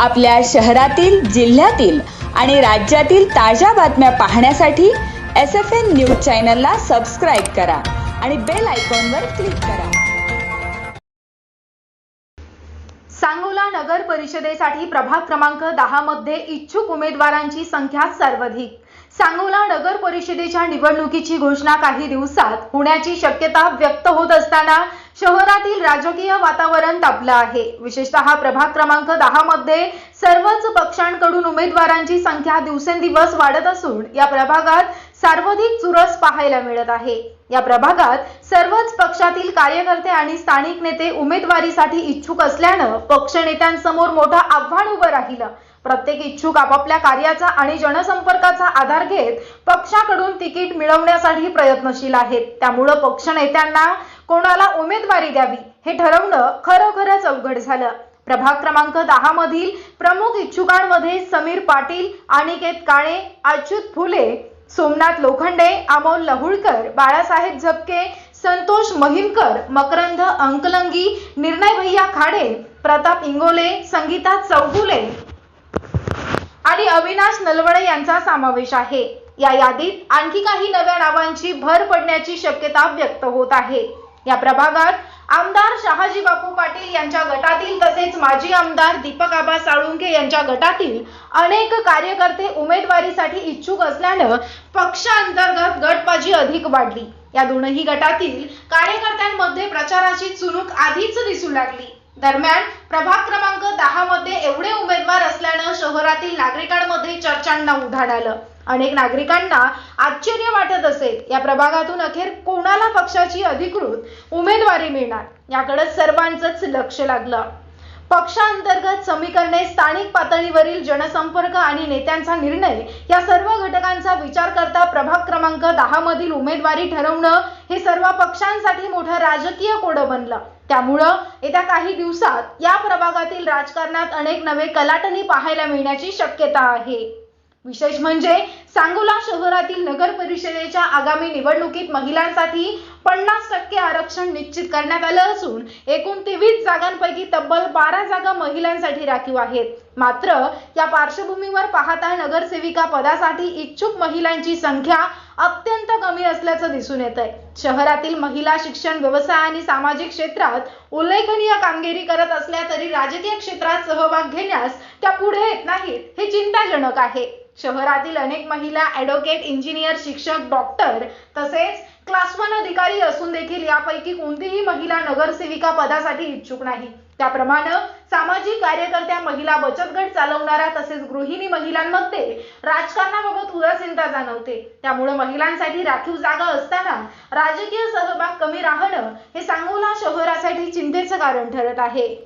आपल्या शहरातील जिल्ह्यातील आणि राज्यातील ताज्या बातम्या पाहण्यासाठी एस एफ एन न्यूज चॅनलला सबस्क्राईब करा आणि बेल आयकॉनवर क्लिक करा. सांगोला नगर परिषदेसाठी प्रभाग क्रमांक दहा मध्ये इच्छुक उमेदवारांची संख्या सर्वाधिक. सांगोला नगर परिषदेच्या निवडणुकीची घोषणा काही दिवसात होण्याची शक्यता व्यक्त होत असताना शहरातील राजकीय वातावरण तापलं आहे. विशेषतः प्रभाग क्रमांक दहा मध्ये सर्वच पक्षांकडून उमेदवारांची संख्या दिवसेंदिवस वाढत असून या प्रभागात सर्वाधिक चुरस पाहायला मिळत आहे. या प्रभागात सर्वच पक्षातील कार्यकर्ते आणि स्थानिक नेते उमेदवारीसाठी इच्छुक असल्यानं पक्षनेत्यांसमोर मोठं आव्हान उभं राहिलं. प्रत्येक इच्छुक आपापल्या कार्याचा आणि जनसंपर्काचा आधार घेत पक्षाकडून तिकीट मिळवण्यासाठी प्रयत्नशील आहेत. त्यामुळं पक्षनेत्यांना कोणाला उमेदवारी द्यावी हे ठरवणं खरोखरच अवघड झालं. प्रभाग क्रमांक दहा मधील प्रमुख इच्छुकांमध्ये समीर पाटील अनिकेत काळे अच्युत फुले सोमनाथ लोखंडे अमोल लहुळकर बाळासाहेब झपके संतोष महिमकर मकरंद अंकलंगी निर्णय भैया खाडे प्रताप इंगोले संगीता चौगुले आणि अविनाश नलवडे यांचा समावेश आहे. या यादीत आणखी काही नव्या नावांची भर पडण्याची शक्यता व्यक्त होत आहे. या प्रभागात आमदार शहाजी बापू पाटील यांच्या गटातील तसेच माजी आमदार दीपक आबा साळुंके यांच्या गटातील अनेक कार्यकर्ते उमेदवारीसाठी इच्छुक असल्यानं पक्षांतर्गत गटबाजी अधिक वाढली. या दोनही गटातील कार्यकर्त्यांमध्ये प्रचाराची चुणूक आधीच दिसू लागली. दरम्यान प्रभाग क्रमांक दहा मध्ये एवढे उमेदवार असल्यानं शहरातील नागरिकांमध्ये चर्चांना उधाण आलं. अनेक नागरिकांना आश्चर्य वाटत असेल या प्रभागातून अखेर कोणाला पक्षाची अधिकृत उमेदवारी मिळणार? याकडे सर्वांचंच लक्ष लागलं. पक्षांतर्गत समीकरणे स्थानिक पातळीवरील जनसंपर्क आणि नेत्यांचा निर्णय या सर्व घटकांचा विचार करता प्रभाग क्रमांक दहा मधील उमेदवारी ठरवणं हे सर्व पक्षांसाठी मोठं राजकीय कोडं बनलं. त्यामुळं येत्या काही दिवसात या प्रभागातील राजकारणात अनेक नवे कलाटणी पाहायला मिळण्याची शक्यता आहे. विशेष म्हणजे सांगोला शहरातील नगर परिषदेच्या आगामी निवडणुकीत महिलांसाठी पन्नास टक्के आरक्षण निश्चित करण्यात आलं असून एकूण तेवीस जागांपैकी तब्बल बारा जागा महिलांसाठी राखीव आहेत. मात्र या पार्श्वभूमीवर पाहता नगरसेविका पदासाठी इच्छुक महिलांची संख्या अत्यंत कमी असल्याचं दिसून येत आहे शहरातील महिला शिक्षण व्यवसाय आणि सामाजिक क्षेत्रात उल्लेखनीय कामगिरी करत असल्या तरी राजकीय क्षेत्रात सहभाग घेण्यास त्या पुढे येत नाहीत हे चिंताजनक आहे. शहरातील अनेक महिला ॲडव्होकेट इंजिनियर शिक्षक डॉक्टर तसेच क्लास वन अधिकारी असून देखील यापैकी कोणतीही महिला नगरसेविका पदासाठी इच्छुक नाही. त्याप्रमाणे सामाजिक कार्यकर्त्या महिला बचत गट चालवणाऱ्या तसेच गृहिणी महिलांमध्ये राजकारणाबाबत उदासीनता जाणवते. त्यामुळे महिलांसाठी राखीव जागा असताना राजकीय सहभाग कमी राहणं हे सांगोला शहरासाठी चिंतेचं कारण ठरत आहे.